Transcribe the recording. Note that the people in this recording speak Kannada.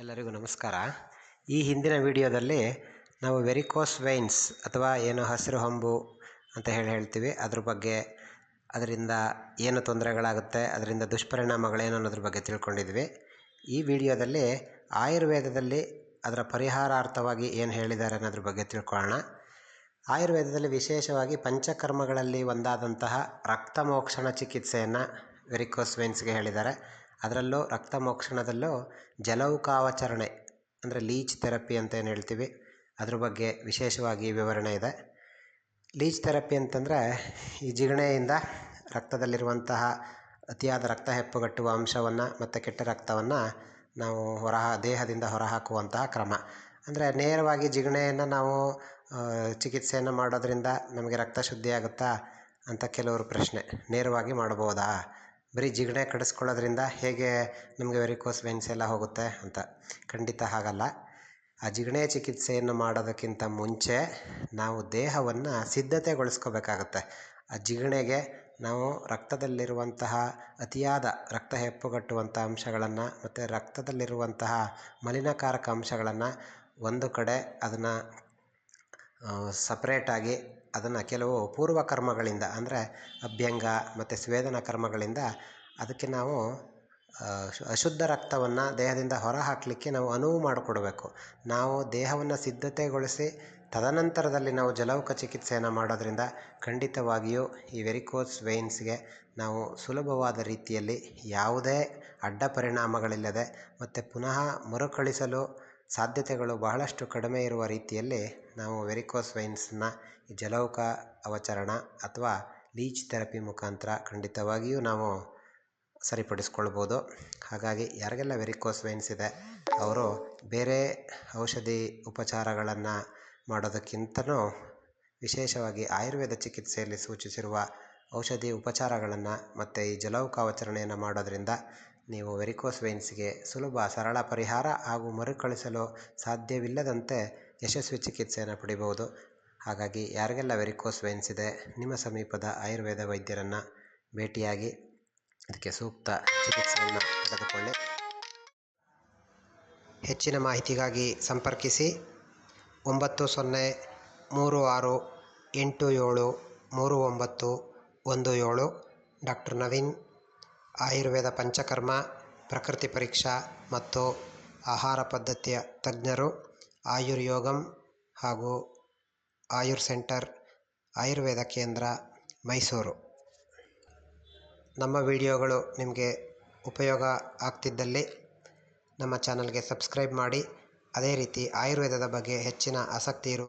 ಎಲ್ಲರಿಗೂ ನಮಸ್ಕಾರ. ಈ ಹಿಂದಿನ ವಿಡಿಯೋದಲ್ಲಿ ನಾವು ವೆರಿಕೋಸ್ ವೈನ್ಸ್ ಅಥವಾ ಏನು ಹಸಿರು ಹಂಬು ಅಂತ ಹೇಳಿ ಹೇಳ್ತೀವಿ. ಅದ್ರ ಬಗ್ಗೆ, ಅದರಿಂದ ಏನು ತೊಂದರೆಗಳಾಗುತ್ತೆ, ಅದರಿಂದ ದುಷ್ಪರಿಣಾಮಗಳೇನು ಅನ್ನೋದ್ರ ಬಗ್ಗೆ ತಿಳ್ಕೊಂಡಿದ್ವಿ. ಈ ವಿಡಿಯೋದಲ್ಲಿ ಆಯುರ್ವೇದದಲ್ಲಿ ಅದರ ಪರಿಹಾರಾರ್ಥವಾಗಿ ಏನು ಹೇಳಿದ್ದಾರೆ ಅನ್ನೋದ್ರ ಬಗ್ಗೆ ತಿಳ್ಕೊಳ್ಳೋಣ. ಆಯುರ್ವೇದದಲ್ಲಿ ವಿಶೇಷವಾಗಿ ಪಂಚಕರ್ಮಗಳಲ್ಲಿ ಒಂದಾದಂತಹ ರಕ್ತಮೋಕ್ಷಣ ಚಿಕಿತ್ಸೆಯನ್ನು ವೆರಿಕೋಸ್ ವೈನ್ಸ್ಗೆ ಹೇಳಿದ್ದಾರೆ. ಅದರಲ್ಲೂ ರಕ್ತ ಮೋಕ್ಷಣದಲ್ಲೂ ಜಲೌಕಾವಚರಣೆ, ಅಂದರೆ ಲೀಚ್ ಥೆರಪಿ ಅಂತ ಏನು ಹೇಳ್ತೀವಿ, ಅದ್ರ ಬಗ್ಗೆ ವಿಶೇಷವಾಗಿ ವಿವರಣೆ ಇದೆ. ಲೀಚ್ ಥೆರಪಿ ಅಂತಂದರೆ ಈ ಜಿಗಣೆಯಿಂದ ರಕ್ತದಲ್ಲಿರುವಂತಹ ಅತಿಯಾದ ರಕ್ತ ಹೆಪ್ಪುಗಟ್ಟುವ ಅಂಶವನ್ನು ಮತ್ತು ಕೆಟ್ಟ ರಕ್ತವನ್ನು ನಾವು ಹೊರ ದೇಹದಿಂದ ಹೊರಹಾಕುವಂತಹ ಕ್ರಮ. ಅಂದರೆ ನೇರವಾಗಿ ಜಿಗಣೆಯನ್ನು ನಾವು ಚಿಕಿತ್ಸೆಯನ್ನು ಮಾಡೋದ್ರಿಂದ ನಮಗೆ ರಕ್ತ ಶುದ್ಧಿ ಆಗುತ್ತಾ ಅಂತ ಕೆಲವರು ಪ್ರಶ್ನೆ. ನೇರವಾಗಿ ಮಾಡ್ಬೋದಾ ಬರೀ ಜಿಗಣೆ ಕಡಿಸ್ಕೊಳ್ಳೋದ್ರಿಂದ ಹೇಗೆ ನಮಗೆ ವೆರಿಕೋಸ್ ವೆನ್ಸ್ ಎಲ್ಲ ಹೋಗುತ್ತೆ ಅಂತ. ಖಂಡಿತ ಹಾಗಲ್ಲ. ಆ ಜಿಗಣೆ ಚಿಕಿತ್ಸೆಯನ್ನು ಮಾಡೋದಕ್ಕಿಂತ ಮುಂಚೆ ನಾವು ದೇಹವನ್ನು ಸಿದ್ಧತೆಗೊಳಿಸ್ಕೋಬೇಕಾಗತ್ತೆ. ಆ ಜಿಗಣೆಗೆ ನಾವು ರಕ್ತದಲ್ಲಿರುವಂತಹ ಅತಿಯಾದ ರಕ್ತ ಹೆಪ್ಪುಗಟ್ಟುವಂಥ ಅಂಶಗಳನ್ನು ಮತ್ತು ರಕ್ತದಲ್ಲಿರುವಂತಹ ಮಲಿನಕಾರಕ ಅಂಶಗಳನ್ನು ಒಂದು ಕಡೆ ಅದನ್ನು ಸಪ್ರೇಟಾಗಿ ಅದನ್ನು ಕೆಲವು ಪೂರ್ವ ಕರ್ಮಗಳಿಂದ ಅಂದರೆ ಅಭ್ಯಂಗ ಮತ್ತು ಸ್ವೇದನ ಕರ್ಮಗಳಿಂದ ಅದಕ್ಕೆ ನಾವು ಅಶುದ್ಧ ರಕ್ತವನ್ನು ದೇಹದಿಂದ ಹೊರ ಹಾಕಲಿಕ್ಕೆ ನಾವು ಅನುವು ಮಾಡಿಕೊಡಬೇಕು. ನಾವು ದೇಹವನ್ನು ಸಿದ್ಧತೆಗೊಳಿಸಿ ತದನಂತರದಲ್ಲಿ ನಾವು ಜಲೌಕ ಚಿಕಿತ್ಸೆಯನ್ನು ಮಾಡೋದರಿಂದ ಖಂಡಿತವಾಗಿಯೂ ಈ ವೆರಿಕೋಸ್ ವೈನ್ಸ್ಗೆ ನಾವು ಸುಲಭವಾದ ರೀತಿಯಲ್ಲಿ ಯಾವುದೇ ಅಡ್ಡ ಪರಿಣಾಮಗಳಿಲ್ಲದೆ ಮತ್ತು ಪುನಃ ಮರುಕಳಿಸಲು ಸಾಧ್ಯತೆಗಳು ಬಹಳಷ್ಟು ಕಡಿಮೆ ಇರುವ ರೀತಿಯಲ್ಲಿ ನಾವು ವೆರಿಕೋಸ್ ವೈನ್ಸನ್ನ ಈ ಜಲೌಕ ಅವಚರಣ ಅಥವಾ ಲೀಚ್ ಥೆರಪಿ ಮುಖಾಂತರ ಖಂಡಿತವಾಗಿಯೂ ನಾವು ಸರಿಪಡಿಸ್ಕೊಳ್ಬೋದು. ಹಾಗಾಗಿ ಯಾರಿಗೆಲ್ಲ ವೆರಿಕೋಸ್ ವೈನ್ಸ್ ಇದೆ, ಅವರು ಬೇರೆ ಔಷಧಿ ಉಪಚಾರಗಳನ್ನು ಮಾಡೋದಕ್ಕಿಂತಲೂ ವಿಶೇಷವಾಗಿ ಆಯುರ್ವೇದ ಚಿಕಿತ್ಸೆಯಲ್ಲಿ ಸೂಚಿಸಿರುವ ಔಷಧಿ ಉಪಚಾರಗಳನ್ನು ಮತ್ತು ಈ ಜಲೌಕಾವಚರಣೆಯನ್ನು ಮಾಡೋದರಿಂದ ನೀವು ವೆರಿಕೋಸ್ ವೈನ್ಸ್ಗೆ ಸುಲಭ, ಸರಳ ಪರಿಹಾರ ಹಾಗೂ ಮರುಕಳಿಸಲು ಸಾಧ್ಯವಿಲ್ಲದಂತೆ ಯಶಸ್ವಿ ಚಿಕಿತ್ಸೆಯನ್ನು ಪಡಿಬೋದು ಹಾಗಾಗಿ ಯಾರಿಗೆಲ್ಲ ವೆರಿಕೋಸ್ ವೈನ್ಸ್ ಇದೆ, ನಿಮ್ಮ ಸಮೀಪದ ಆಯುರ್ವೇದ ವೈದ್ಯರನ್ನು ಭೇಟಿಯಾಗಿ ಅದಕ್ಕೆ ಸೂಕ್ತ ಚಿಕಿತ್ಸೆಯನ್ನು ಪಡೆದುಕೊಳ್ಳಿ. ಹೆಚ್ಚಿನ ಮಾಹಿತಿಗಾಗಿ ಸಂಪರ್ಕಿಸಿ. ಒಂಬತ್ತು ಸೊನ್ನೆ ಮೂರು ಆರು ಎಂಟು ಏಳು ಮೂರು ಒಂಬತ್ತು ಒಂದು ಏಳು ಡಾಕ್ಟರ್ ನವೀನ್ ಆಯುರ್ವೇದ ಪಂಚಕರ್ಮ, ಪ್ರಕೃತಿ ಪರೀಕ್ಷಾ ಮತ್ತು ಆಹಾರ ಪದ್ಧತಿಯ ತಜ್ಞರು ಆಯುರ್ಯೋಗಂ ಹಾಗೂ ಆಯುರ್ ಸೆಂಟರ್, ಆಯುರ್ವೇದ ಕೇಂದ್ರ, ಮೈಸೂರು. ನಮ್ಮ ವಿಡಿಯೋಗಳು ನಿಮಗೆ ಉಪಯೋಗ ಆಗ್ತಿದ್ದಲ್ಲಿ ನಮ್ಮ ಚಾನಲ್ಗೆ ಸಬ್ಸ್ಕ್ರೈಬ್ ಮಾಡಿ. ಅದೇ ರೀತಿ ಆಯುರ್ವೇದದ ಬಗ್ಗೆ ಹೆಚ್ಚಿನ ಆಸಕ್ತಿ ಇರು